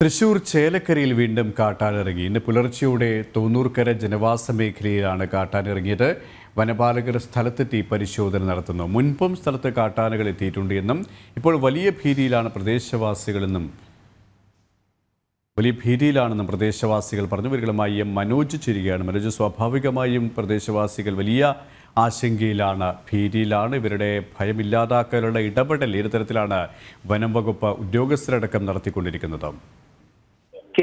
തൃശൂർ ചേലക്കരയിൽ വീണ്ടും കാട്ടാനിറങ്ങി. ഇന്ന് പുലർച്ചെയോടെ തോന്നൂർക്കര ജനവാസ മേഖലയിലാണ് കാട്ടാനിറങ്ങിയത്. വനപാലകർ സ്ഥലത്തെത്തി പരിശോധന നടത്തുന്നു. മുൻപും സ്ഥലത്ത് കാട്ടാനകൾ എത്തിയിട്ടുണ്ട് എന്നും ഇപ്പോൾ വലിയ ഭീതിയിലാണ് പ്രദേശവാസികളെന്നും വലിയ ഭീതിയിലാണെന്നും പ്രദേശവാസികൾ പറഞ്ഞു. ഇവരുമായി എം മനോജ് ചിരികയാണ്. മനോജ് സ്വാഭാവികമായും പ്രദേശവാസികൾ വലിയ ആശങ്കയിലാണ് ഭീതിയിലാണ്. ഇവരുടെ ഭയമില്ലാതാക്കാനുള്ള ഇടപെടൽ ഏത് തരത്തിലാണ് വനം വകുപ്പ് ഉദ്യോഗസ്ഥരടക്കം നടത്തിക്കൊണ്ടിരിക്കുന്നത്?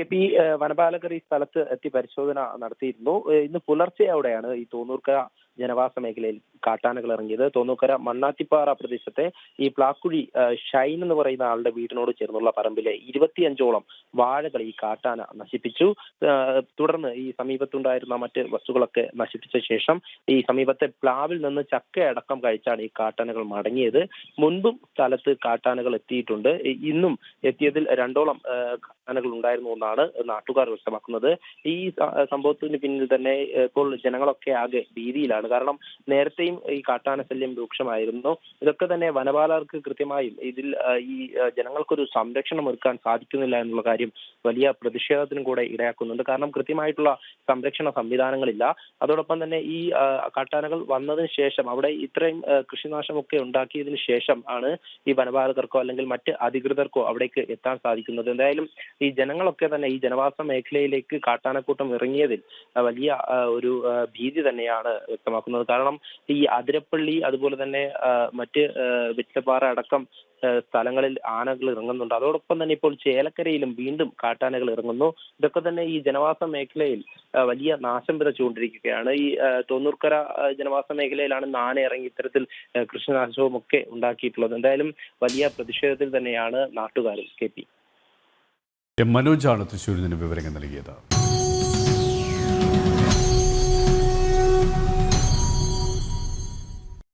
പി വനപാലകർ ഈ സ്ഥലത്ത് എത്തി പരിശോധന നടത്തിയിരുന്നു. ഇന്ന് പുലർച്ചെ അവിടെയാണ് ഈ തോന്നൂർക്ക ജനവാസ മേഖലയിൽ കാട്ടാനകൾ ഇറങ്ങിയത്. തോന്നൂക്കര മണ്ണാത്തിപ്പാറ പ്രദേശത്തെ ഈ പ്ലാക്കുഴി ഷൈൻ എന്ന് പറയുന്ന ആളുടെ വീടിനോട് ചേർന്നുള്ള പറമ്പിലെ ഇരുപത്തിയഞ്ചോളം വാഴകൾ ഈ കാട്ടാന നശിപ്പിച്ചു. തുടർന്ന് ഈ സമീപത്തുണ്ടായിരുന്ന മറ്റ് വസ്തുക്കളൊക്കെ നശിപ്പിച്ച ശേഷം ഈ സമീപത്തെ പ്ലാവിൽ നിന്ന് ചക്ക അടക്കം കഴിച്ചാണ് ഈ കാട്ടാനകൾ മടങ്ങിയത്. മുൻപും സ്ഥലത്ത് കാട്ടാനകൾ എത്തിയിട്ടുണ്ട്. ഇന്നും എത്തിയതിൽ രണ്ടോളം കാട്ടാനകൾ ഉണ്ടായിരുന്നു എന്നാണ് നാട്ടുകാർ വ്യക്തമാക്കുന്നത്. ഈ സംഭവത്തിന് പിന്നിൽ തന്നെ ഇപ്പോൾ ജനങ്ങളൊക്കെ ആകെ ഭീതിയിലാണ്. കാരണം നേരത്തെയും ഈ കാട്ടാനശല്യം രൂക്ഷമായിരുന്നു. ഇതൊക്കെ തന്നെ വനപാലകർക്ക് കൃത്യമായും ഇതിൽ ഈ ജനങ്ങൾക്കൊരു സംരക്ഷണം ഒരുക്കാൻ സാധിക്കുന്നില്ല എന്നുള്ള കാര്യം വലിയ പ്രതിഷേധത്തിനും കൂടെ ഇടയാക്കുന്നുണ്ട്. കാരണം കൃത്യമായിട്ടുള്ള സംരക്ഷണ സംവിധാനങ്ങളില്ല. അതോടൊപ്പം തന്നെ ഈ കാട്ടാനകൾ വന്നതിന് ശേഷം അവിടെ ഇത്രയും കൃഷിനാശമൊക്കെ ഉണ്ടാക്കിയതിനു ശേഷം ആണ് ഈ വനപാലകർക്കോ അല്ലെങ്കിൽ മറ്റ് അധികൃതർക്കോ അവിടേക്ക് എത്താൻ സാധിക്കുന്നത്. എന്തായാലും ഈ ജനങ്ങളൊക്കെ തന്നെ ഈ ജനവാസ മേഖലയിലേക്ക് കാട്ടാനക്കൂട്ടം ഇറങ്ങിയതിൽ വലിയ ഒരു ഭീതി തന്നെയാണ് വ്യക്തമാക്കുന്നത്. കാരണം ഈ അതിരപ്പള്ളി അതുപോലെ തന്നെ മറ്റ് വെറ്റിലപ്പാറ അടക്കം സ്ഥലങ്ങളിൽ ആനകൾ ഇറങ്ങുന്നുണ്ട്. അതോടൊപ്പം തന്നെ ഇപ്പോൾ ചേലക്കരയിലും വീണ്ടും കാട്ടാനകൾ ഇറങ്ങുന്നു. ഇതൊക്കെ തന്നെ ഈ ജനവാസ മേഖലയിൽ വലിയ നാശം വിതച്ചുകൊണ്ടിരിക്കുകയാണ്. ഈ തൊണ്ണൂർക്കര ജനവാസ മേഖലയിലാണ് നാന ഇറങ്ങി ഇത്തരത്തിൽ കൃഷിനാശവും ഒക്കെ ഉണ്ടാക്കിയിട്ടുള്ളത്. എന്തായാലും വലിയ പ്രതിഷേധത്തിൽ തന്നെയാണ് നാട്ടുകാരും കെ പി. മനോജാണ് തൃശ്ശൂരിൽ നിന്ന് വിവരങ്ങൾ നൽകിയത്.